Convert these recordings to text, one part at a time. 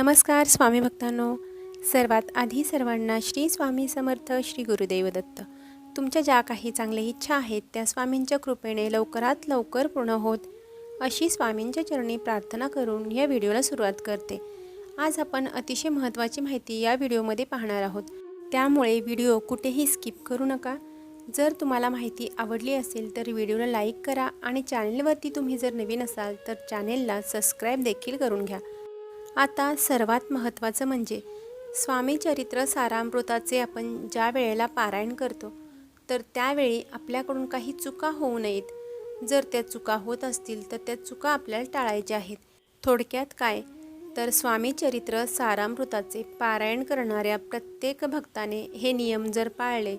नमस्कार स्वामी भक्तांनो. सर्वात आधी सर्वांना श्री स्वामी समर्थ श्री गुरुदेव दत्त. तुमच्या ज्या काही चांगल्या इच्छा आहेत त्या स्वामींच्या कृपेने लवकरात लवकर पूर्ण होत. अशी स्वामींच्या चरणी प्रार्थना करून या व्हिडिओला सुरुवात करते. आज आपण अतिशय महत्त्वाची माहिती या व्हिडिओमध्ये पाहणार आहोत. त्यामुळे व्हिडिओ कुठेही स्किप करू नका. जर तुम्हाला माहिती आवडली असेल तर व्हिडिओला लाईक करा आणि चॅनेलवरती तुम्ही जर नवीन असाल तर चॅनेलला सबस्क्राईब देखील करून घ्या. आता सर्वात महत्त्वाचं म्हणजे स्वामी चरित्र सारामृताचे आपण ज्या वेळेला पारायण करतो तर त्यावेळी आपल्याकडून काही चुका होऊ नयेत. जर त्या चुका होत असतील तर त्या चुका आपल्याला टाळायच्या आहेत. थोडक्यात काय? तर स्वामी चरित्र सारामृताचे पारायण करणाऱ्या प्रत्येक भक्ताने हे नियम जर पाळले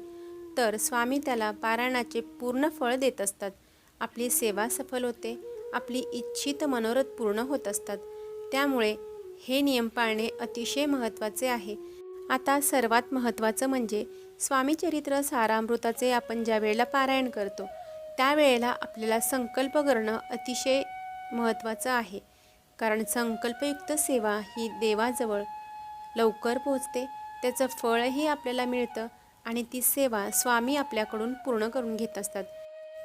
तर स्वामी त्याला पारायणाचे पूर्ण फळ देत असतात. आपली सेवा सफल होते आपली इच्छित मनोरथ पूर्ण होत असतात. त्यामुळे हे नियम पाळणे अतिशय महत्त्वाचे आहे. आता सर्वात महत्त्वाचं म्हणजे स्वामी चरित्र सारामृताचे आपण ज्या वेळेला पारायण करतो त्यावेळेला आपल्याला संकल्प करणं अतिशय महत्त्वाचं आहे. कारण संकल्पयुक्त सेवा ही देवाजवळ लवकर पोहोचते त्याचं फळही आपल्याला मिळतं आणि ती सेवा स्वामी आपल्याकडून पूर्ण करून घेत असतात.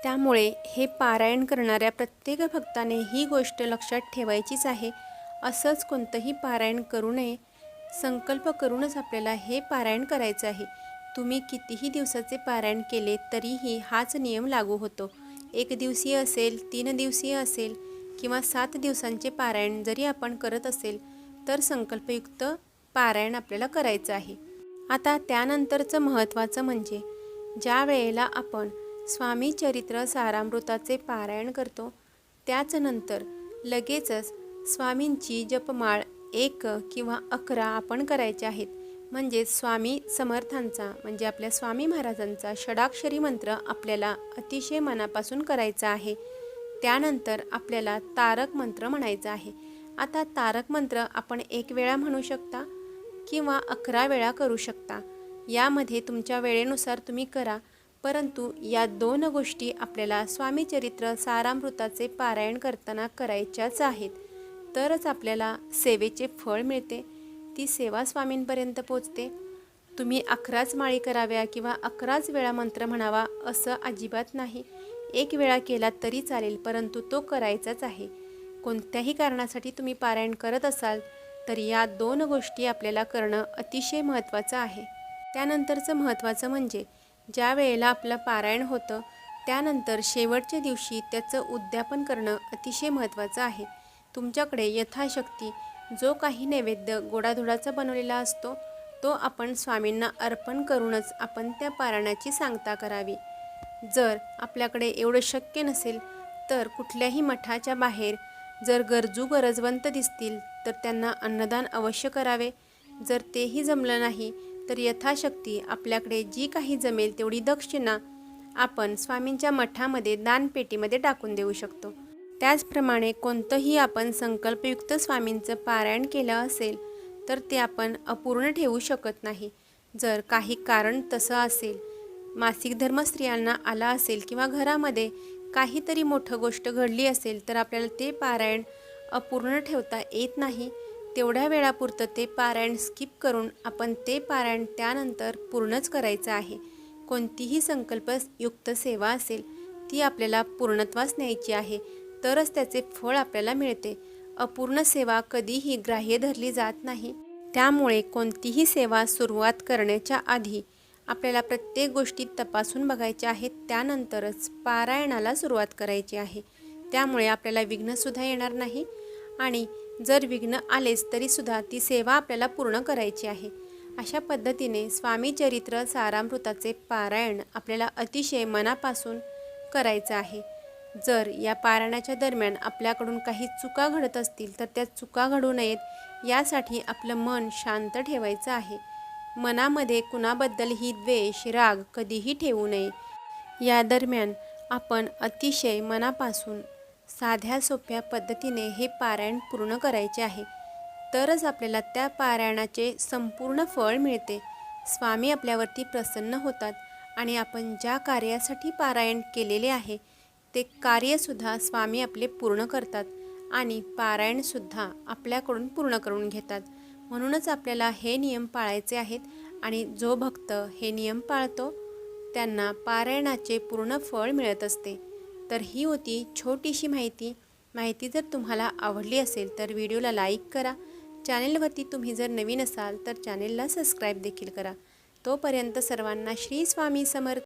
त्यामुळे हे पारायण करणाऱ्या प्रत्येक भक्ताने ही गोष्ट लक्षात ठेवायचीच आहे असंच कोणतंही पारायण करू नये. संकल्प करूनच आपल्याला हे पारायण करायचं आहे. तुम्ही कितीही दिवसाचे पारायण केले तरीही हाच नियम लागू होतो. एक दिवसीय असेल तीन दिवसीय असेल किंवा सात दिवसांचे पारायण जरी आपण करत असेल तर संकल्पयुक्त पारायण आपल्याला करायचं आहे. आता त्यानंतरचं महत्त्वाचं म्हणजे ज्या वेळेला आपण स्वामी चरित्र सारामृताचे पारायण करतो त्याच नंतर लगेचच स्वामींची जपमाळ एक किंवा अकरा आपण करायचे आहेत. म्हणजेच स्वामी समर्थांचा म्हणजे आपल्या स्वामी महाराजांचा षडाक्षरी मंत्र आपल्याला अतिशय मनापासून करायचा आहे. त्यानंतर आपल्याला तारक मंत्र म्हणायचा आहे. आता तारक मंत्र आपण एक वेळा म्हणू शकता किंवा अकरा वेळा करू शकता. यामध्ये तुमच्या वेळेनुसार तुम्ही करा परंतु या दोन गोष्टी आपल्याला स्वामीचरित्र सारामृताचे पारायण करताना करायच्याच आहेत. तरच आपल्याला सेवेचे फळ मिळते. ती सेवा स्वामींपर्यंत पोचते. तुम्ही अकराच माळी कराव्या किंवा अकराच वेळा मंत्र म्हणावा असं अजिबात नाही. एक वेळा केला तरी चालेल परंतु तो करायचाच आहे. कोणत्याही कारणासाठी तुम्ही पारायण करत असाल तर या दोन गोष्टी आपल्याला करणं अतिशय महत्त्वाचं आहे. त्यानंतरचं महत्त्वाचं म्हणजे ज्या वेळेला आपलं पारायण होतं त्यानंतर शेवटच्या दिवशी त्याचं उद्यापन करणं अतिशय महत्त्वाचं आहे. तुमच्याकडे यथाशक्ती जो काही नैवेद्य गोडाधोडाचा बनवलेला असतो तो आपण स्वामींना अर्पण करूनच आपण त्या पारायणाची सांगता करावी. जर आपल्याकडे एवढं शक्य नसेल तर कुठल्याही मठाच्या बाहेर जर गरजू गरजवंत दिसतील तर त्यांना अन्नदान अवश्य करावे. जर तेही जमलं नाही तर यथाशक्ती आपल्याकडे जी काही जमेल तेवढी दक्षिणा आपण स्वामींच्या मठामध्ये दानपेटीमध्ये टाकून देऊ शकतो. त्याचप्रमाणे कोणतंही आपण संकल्पयुक्त स्वामींचं पारायण केलं असेल तर ते आपण अपूर्ण ठेवू शकत नाही. जर काही कारण तसं असेल मासिक धर्म स्त्रियांना आला असेल किंवा घरामध्ये काहीतरी मोठं गोष्ट घडली असेल तर आपल्याला ते पारायण अपूर्ण ठेवता येत नाही. तेवढ्या वेळापुरतं ते पारायण स्किप करून आपण ते पारायण त्यानंतर पूर्णच करायचं आहे. कोणतीही संकल्पयुक्त सेवा असेल ती आपल्याला पूर्णत्वास न्यायची आहे. तरच त्याचे फळ आपल्याला मिळते. अपूर्ण सेवा कधीही ग्राह्य धरली जात नाही. त्यामुळे कोणतीही सेवा सुरुवात करण्याच्या आधी आपल्याला प्रत्येक गोष्टी तपासून बघायच्या आहेत. त्यानंतरच पारायणाला सुरुवात करायची आहे. त्यामुळे आपल्याला विघ्नसुद्धा येणार नाही आणि जर विघ्न आलेच तरीसुद्धा ती सेवा आपल्याला पूर्ण करायची आहे. अशा पद्धतीने स्वामी चरित्र सारामृताचे पारायण आपल्याला अतिशय मनापासून करायचं आहे. जर या पारायणाच्या दरम्यान आपल्याकडून काही चुका घडत असतील तर त्या चुका घडू नयेत यासाठी आपलं मन शांत ठेवायचं आहे. मनामध्ये कुणाबद्दलही द्वेष राग कधीही ठेवू नये. या दरम्यान आपण अतिशय मनापासून साध्या सोप्या पद्धतीने हे पारायण पूर्ण करायचे आहे. तरच आपल्याला त्या पारायणाचे संपूर्ण फळ मिळते. स्वामी आपल्यावरती प्रसन्न होतात आणि आपण ज्या कार्यासाठी पारायण केलेले आहे ते कार्यसुद्धा स्वामी आपले पूर्ण करतात आणि पारायणसुद्धा आपल्याकडून पूर्ण करून घेतात. म्हणूनच आपल्याला हे नियम पाळायचे आहेत आणि जो भक्त हे नियम पाळतो त्यांना पारायणाचे पूर्ण फळ मिळत असते. तर ही होती छोटीशी माहिती. माहिती जर तुम्हाला आवडली असेल तर व्हिडिओला लाईक करा. चॅनेलवरती तुम्ही जर नवीन असाल तर चॅनेलला सबस्क्राईब देखील करा. तोपर्यंत सर्वांना श्री स्वामी समर्थ.